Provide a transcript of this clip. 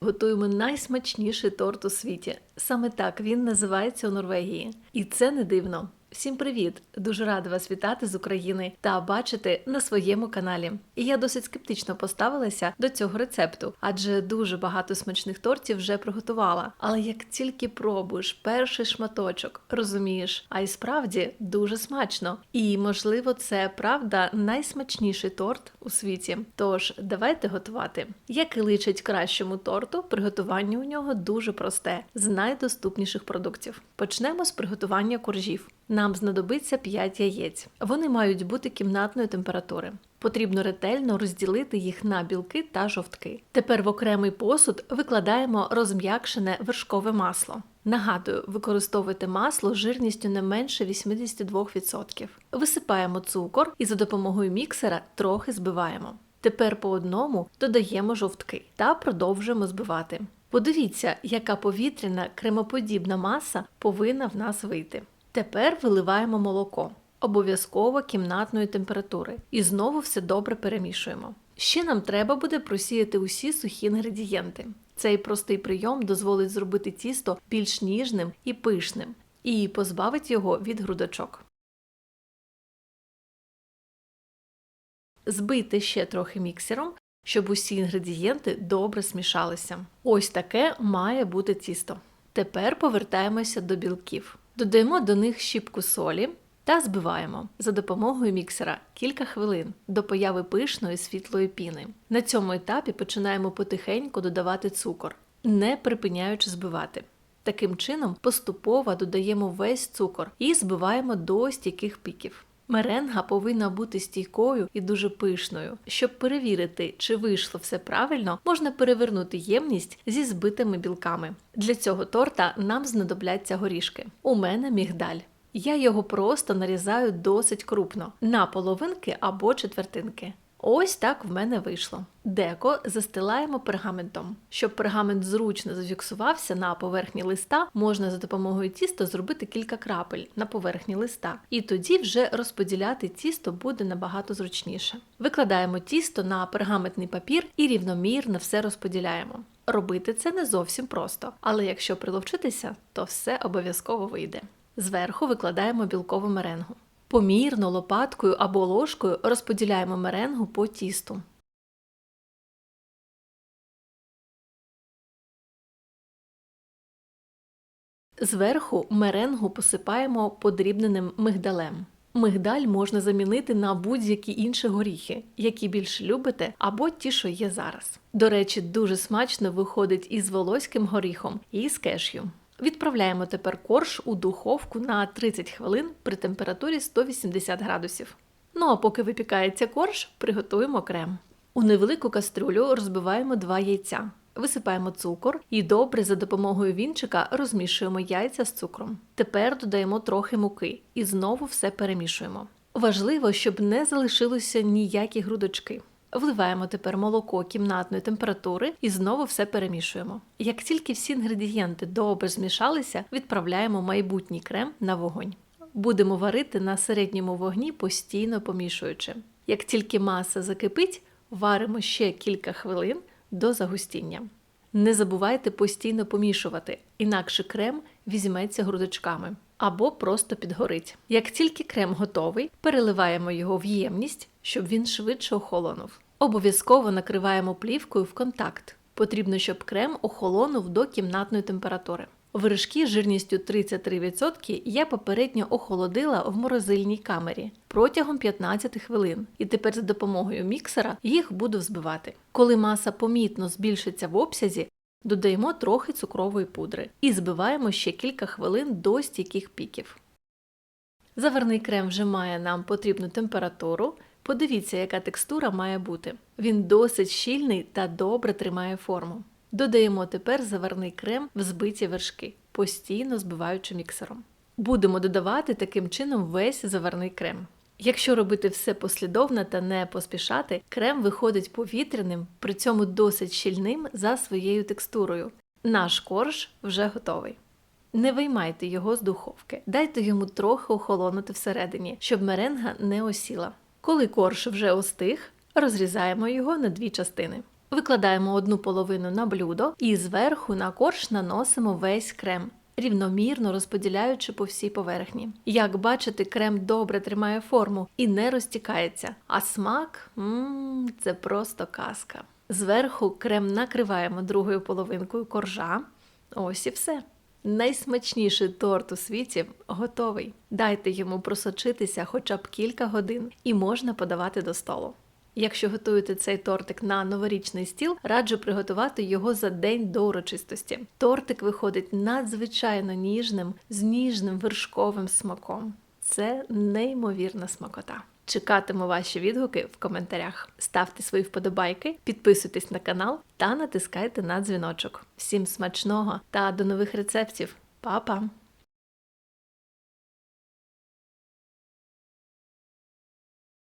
Готуємо найсмачніший торт у світі. Саме так він називається у Норвегії. І це не дивно. Всім привіт! Дуже рада вас вітати з України та бачити на своєму каналі. І я досить скептично поставилася до цього рецепту, адже дуже багато смачних тортів вже приготувала. Але як тільки пробуєш перший шматочок, розумієш, а й справді дуже смачно. І можливо, це правда найсмачніший торт у світі. Тож давайте готувати. Як і личить кращому торту, приготування у нього дуже просте з найдоступніших продуктів. Почнемо з приготування коржів. Нам знадобиться 5 яєць. Вони мають бути кімнатної температури. Потрібно ретельно розділити їх на білки та жовтки. Тепер в окремий посуд викладаємо розм'якшене вершкове масло. Нагадую, використовуйте масло жирністю не менше 82%. Висипаємо цукор і за допомогою міксера трохи збиваємо. Тепер по одному додаємо жовтки та продовжуємо збивати. Подивіться, яка повітряна кремоподібна маса повинна в нас вийти. Тепер виливаємо молоко, обов'язково кімнатної температури, і знову все добре перемішуємо. Ще нам треба буде просіяти усі сухі інгредієнти. Цей простий прийом дозволить зробити тісто більш ніжним і пишним, і позбавить його від грудочок. Збийте ще трохи міксером, щоб усі інгредієнти добре смішалися. Ось таке має бути тісто. Тепер повертаємося до білків. Додаємо до них щіпку солі та збиваємо за допомогою міксера кілька хвилин до появи пишної світлої піни. На цьому етапі починаємо потихеньку додавати цукор, не припиняючи збивати. Таким чином поступово додаємо весь цукор і збиваємо до стійких піків. Меренга повинна бути стійкою і дуже пишною. Щоб перевірити, чи вийшло все правильно, можна перевернути ємність зі збитими білками. Для цього торта нам знадобляться горішки. У мене мігдаль. Я його просто нарізаю досить крупно на половинки або четвертинки. Ось так в мене вийшло. Деко застилаємо пергаментом. Щоб пергамент зручно зафіксувався на поверхні листа, можна за допомогою тіста зробити кілька крапель на поверхні листа, і тоді вже розподіляти тісто буде набагато зручніше. Викладаємо тісто на пергаментний папір і рівномірно все розподіляємо. Робити це не зовсім просто, але якщо приловчитися, то все обов'язково вийде. Зверху викладаємо білкову меренгу. Помірно лопаткою або ложкою розподіляємо меренгу по тісту. Зверху меренгу посипаємо подрібненим мигдалем. Мигдаль можна замінити на будь-які інші горіхи, які більше любите, або ті, що є зараз. До речі, дуже смачно виходить із волоським горіхом і з кешю. Відправляємо тепер корж у духовку на 30 хвилин при температурі 180 градусів. Ну а поки випікається корж, приготуємо крем. У невелику кастрюлю розбиваємо два яйця, висипаємо цукор і добре за допомогою вінчика розмішуємо яйця з цукром. Тепер додаємо трохи муки і знову все перемішуємо. Важливо, щоб не залишилося ніякі грудочки. Вливаємо тепер молоко кімнатної температури і знову все перемішуємо. Як тільки всі інгредієнти добре змішалися, відправляємо майбутній крем на вогонь. Будемо варити на середньому вогні, постійно помішуючи. Як тільки маса закипить, варимо ще кілька хвилин до загустіння. Не забувайте постійно помішувати, інакше крем візьметься грудочками або просто підгорить. Як тільки крем готовий, переливаємо його в ємність, щоб він швидше охолонув. Обов'язково накриваємо плівкою в контакт. Потрібно, щоб крем охолонув до кімнатної температури. Вершки з жирністю 33% я попередньо охолодила в морозильній камері протягом 15 хвилин, і тепер за допомогою міксера їх буду взбивати. Коли маса помітно збільшиться в обсязі, додаємо трохи цукрової пудри і збиваємо ще кілька хвилин до стійких піків. Заварний крем вже має нам потрібну температуру. Подивіться, яка текстура має бути. Він досить щільний та добре тримає форму. Додаємо тепер заварний крем в збиті вершки, постійно збиваючи міксером. Будемо додавати таким чином весь заварний крем. Якщо робити все послідовно та не поспішати, крем виходить повітряним, при цьому досить щільним за своєю текстурою. Наш корж вже готовий. Не виймайте його з духовки, дайте йому трохи охолонути всередині, щоб меренга не осіла. Коли корж вже остиг, розрізаємо його на дві частини. Викладаємо одну половину на блюдо і зверху на корж наносимо весь крем. Рівномірно розподіляючи по всій поверхні. Як бачите, крем добре тримає форму і не розтікається, а смак м це просто казка. Зверху крем накриваємо другою половинкою коржа. Ось і все. Найсмачніший торт у світі готовий. Дайте йому просочитися хоча б кілька годин і можна подавати до столу. Якщо готуєте цей тортик на новорічний стіл, раджу приготувати його за день до урочистості. Тортик виходить надзвичайно ніжним, з ніжним вершковим смаком. Це неймовірна смакота. Чекатиму ваші відгуки в коментарях. Ставте свої вподобайки, підписуйтесь на канал та натискайте на дзвіночок. Всім смачного та до нових рецептів. Па-па!